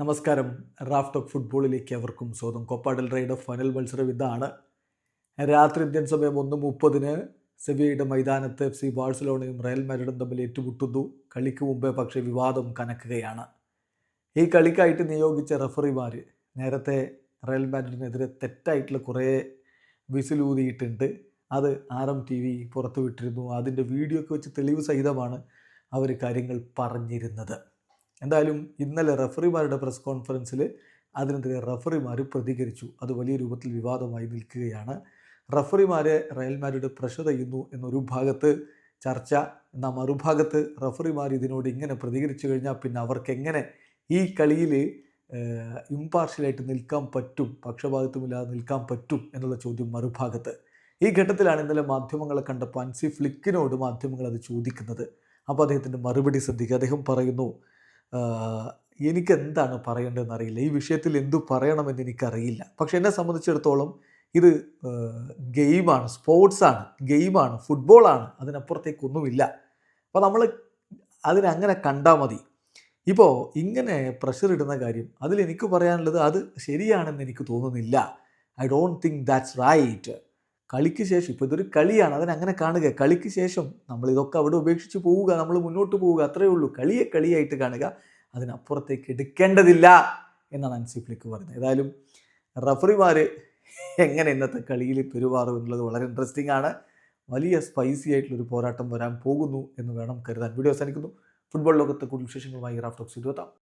നമസ്കാരം. Raft of ഫുട്ബോളിലേക്ക് അവർക്കും സ്വാഗതം. കൊപ്പാഡൽ റൈഡ് ഓഫ് ഫൈനൽ മത്സരം ഇതാണ്. രാത്രി ഇന്ത്യൻ സമയം ഒന്ന് മുപ്പതിന് സെവിയയുടെ മൈതാനത്ത് എഫ് സി ബാഴ്സലോണയും റയൽ മാഡ്രിഡും തമ്മിൽ ഏറ്റുമുട്ടുന്നു. കളിക്ക് മുമ്പേ പക്ഷേ വിവാദം കനക്കുകയാണ്. ഈ കളിക്കായിട്ട് നിയോഗിച്ച റഫറിമാർ നേരത്തെ റയൽ മാഡ്രിഡിനെതിരെ തെറ്റായിട്ടുള്ള കുറേ വിസിലൂതിയിട്ടുണ്ട്. അത് ആർ എം ടി വി പുറത്തുവിട്ടിരുന്നു. അതിന്റെ വീഡിയോ ഒക്കെ വെച്ച് തെളിവ് സഹിതമാണ് അവർ കാര്യങ്ങൾ പറഞ്ഞിരുന്നത്. എന്തായാലും ഇന്നലെ റഫറിമാരുടെ പ്രസ് കോൺഫറൻസിൽ അതിനെതിരെ റഫറിമാർ പ്രതികരിച്ചു. അത് വലിയ രൂപത്തിൽ വിവാദമായി നിൽക്കുകയാണ്. റഫറിമാരെ റയൽ മാഡ്രിഡ് പ്രഷർ ചെയ്യുന്നു എന്നൊരു ഭാഗത്ത് ചർച്ച. എന്നാൽ മറുഭാഗത്ത് റഫറിമാർ ഇതിനോട് ഇങ്ങനെ പ്രതികരിച്ചു കഴിഞ്ഞാൽ പിന്നെ അവർക്ക് എങ്ങനെ ഈ കളിയിൽ ഇമ്പാർഷ്യലായിട്ട് നിൽക്കാൻ പറ്റും പക്ഷപാതിത്വമില്ലാതെ നിൽക്കാൻ പറ്റും എന്നുള്ള ചോദ്യം മറുഭാഗത്ത്. ഈ ഘട്ടത്തിലാണ് ഇന്നലെ മാധ്യമങ്ങളെ കണ്ട പൻസി ഫ്ലിക്കിനോട് മാധ്യമങ്ങൾ അത് ചോദിക്കുന്നത്. അപ്പോൾ അദ്ദേഹത്തിന്റെ മറുപടി ശ്രദ്ധിക്കുക. അദ്ദേഹം പറയുന്നു എനിക്ക് എന്താണ് പറയേണ്ടതെന്ന് അറിയില്ല ഈ വിഷയത്തിൽ എന്തു പറയണമെന്ന് എനിക്കറിയില്ല. പക്ഷെ എന്നെ സംബന്ധിച്ചിടത്തോളം ഇത് ഗെയിമാണ് സ്പോർട്സാണ് ഗെയിമാണ് ഫുട്ബോളാണ് അതിനപ്പുറത്തേക്കൊന്നുമില്ല. അപ്പോൾ നമ്മൾ അതിനങ്ങനെ കണ്ടാൽ മതി. ഇപ്പോൾ ഇങ്ങനെ പ്രഷർ ഇടുന്ന കാര്യം അതിൽ എനിക്ക് പറയാനുള്ളത് അത് ശരിയാണെന്ന് എനിക്ക് തോന്നുന്നില്ല. I don't think that's right കളിക്ക് ശേഷം ഇപ്പോൾ ഇതൊരു കളിയാണ് അതിനങ്ങനെ കാണുക. കളിക്ക് ശേഷം നമ്മൾ ഇതൊക്കെ അവിടെ ഉപേക്ഷിച്ച് പോവുക നമ്മൾ മുന്നോട്ട് പോവുക അത്രയേ ഉള്ളൂ. കളിയെ കളിയായിട്ട് കാണുക അതിനപ്പുറത്തേക്ക് എടുക്കേണ്ടതില്ല എന്നാണ് അൻസി ഫ്ലിക്ക് പറയുന്നത്. ഏതായാലും റഫറിമാർ എങ്ങനെ ഇന്നത്തെ കളിയിൽ പെരുമാറും എന്നുള്ളത് വളരെ ഇൻട്രസ്റ്റിംഗ് ആണ്. വലിയ സ്പൈസി ആയിട്ടുള്ളൊരു പോരാട്ടം വരാൻ പോകുന്നു എന്ന് വേണം കരുതാൻ. വീഡിയോ അവസാനിക്കുന്നു. ഫുട്ബോൾ ലോകത്തെ കൂടുതൽ വിശേഷങ്ങളുമായി റാഫ്റ്റോക്സ് ഇരുപത്താം